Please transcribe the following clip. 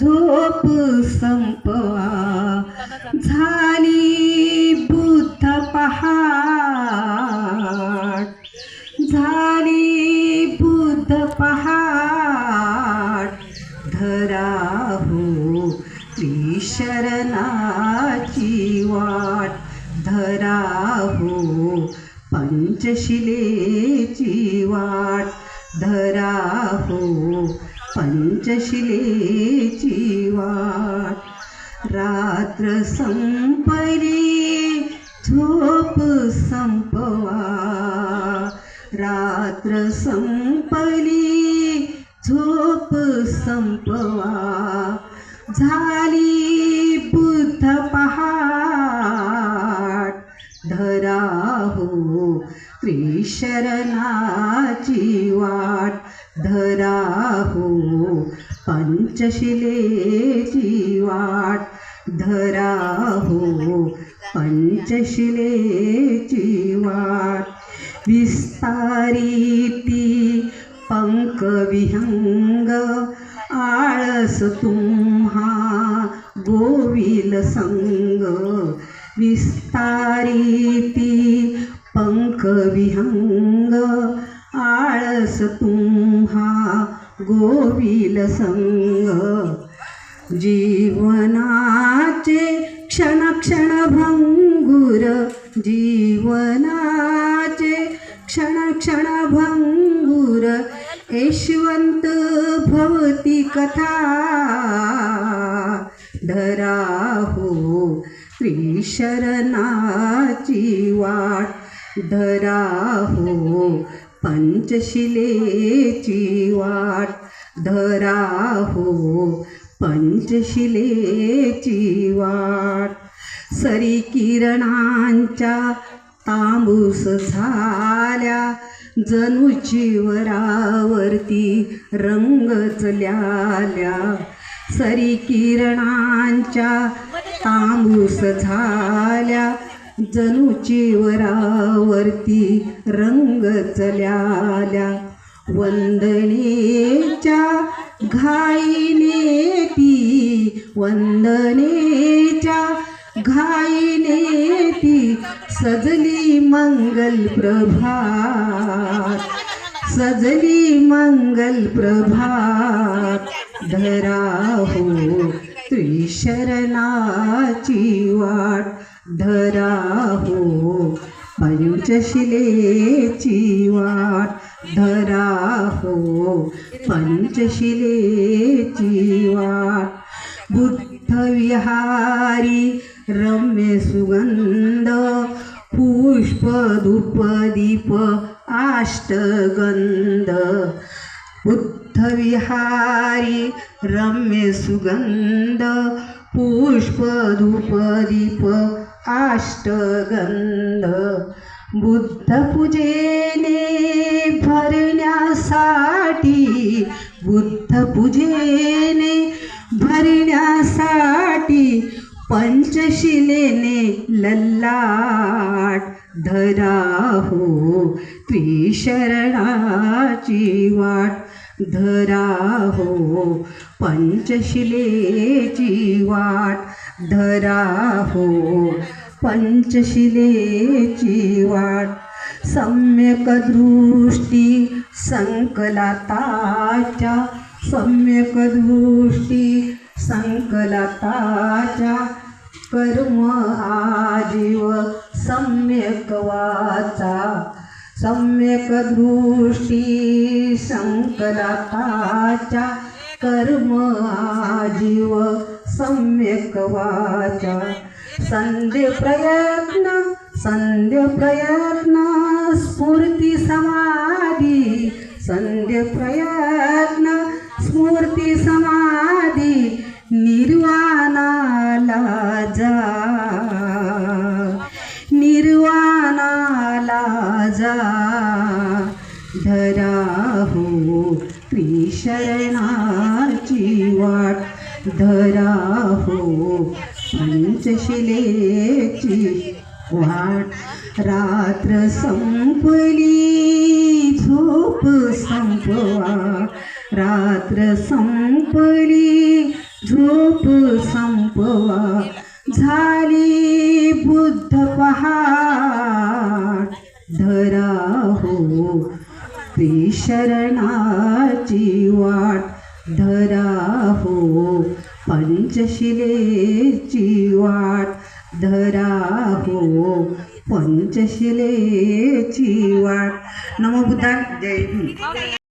झोप संपवा. झाली बुद्ध पहाट. झाली बुद्ध पहाट. धरा हो त्रिशरणाची वाट. धरा हो पंचशिलेची वाट. धरा हो पंचशिलेची वाट. रात्र संपली झोप संपवा. रात्र संपली झोप संपवा. झाली बुद्ध पहाट. धरा हो त्रिशरणाची वाट. धराहो पंचशिलेची वाट धराहो पंचशिलेची वाट विस्तारीती पंकविहंग। आळस तुम्हा गोविल संग। विस्तारीती पंकविहंग। आळस तुम्हा गोविल संग. जीवनाचे क्षण क्षण भंगुर जीवनाचे क्षण क्षण भंगुर. यशवंत भवती कथा धरा हो त्रिशरणाची वाट. धरा हो पंचशिलेची वाट धरा हो पंचशिलेची वाट सरी किरणांच्या तांबूस झाल्या. जणूची वरावरती रंगचल्याल्या सरी किरणांच्या तांबूस झाल्या. जणूची वरावरती रंग चल्याल्या. वंदनेच्या घाईने ती वंदनेच्या घाईने ती सजली मंगल प्रभात सजली मंगल प्रभात. धराहो त्रिशरणाची वाट धरा हो पंचशिलेची वाट धराहो. पंचशिलेची वाट. बुद्धविहारी रम्य सुगंध पुष्प धूप दीप आष्टगंध. बुद्धविहारी रम्य सुगंध पुष्प धूप दीप आष्टगंध बुद्धपूजेने भरण्यासाठी बुद्धपूजेने भरण्यासाठी पंचशिलेने लल्लाट धराहो. त्रिशरणाची वाट धरा हो पंचशिलेची वाट धराहो पंचशिलेची वाट सम्यक दृष्टी संकलाताच्या सम्यक दृष्टी संकलाताच्या कर्म आजीव सम्यक दृष्टी संकलाताच्या कर्म आजीव सम्यक वाचा। संध्य प्रयत्न संध्य प्रयत्न स्फूर्ती समाधी। संध्य प्रयत्न स्फूर्ति समाधी निर्वाणाला जा। निर्वा जा. धराहो त्रिशरणाची वाट. धराहो पंचशिलेची वाट. रात्र संपली झोप संपवा. रात्र संपली झोप संपवा. झाली बुद्ध पहा. धरा हो शरणाची वाट धरा हो पंचशिलेची वाट धरा हो पंचशिलेची वाट. नमो बुद्धा जय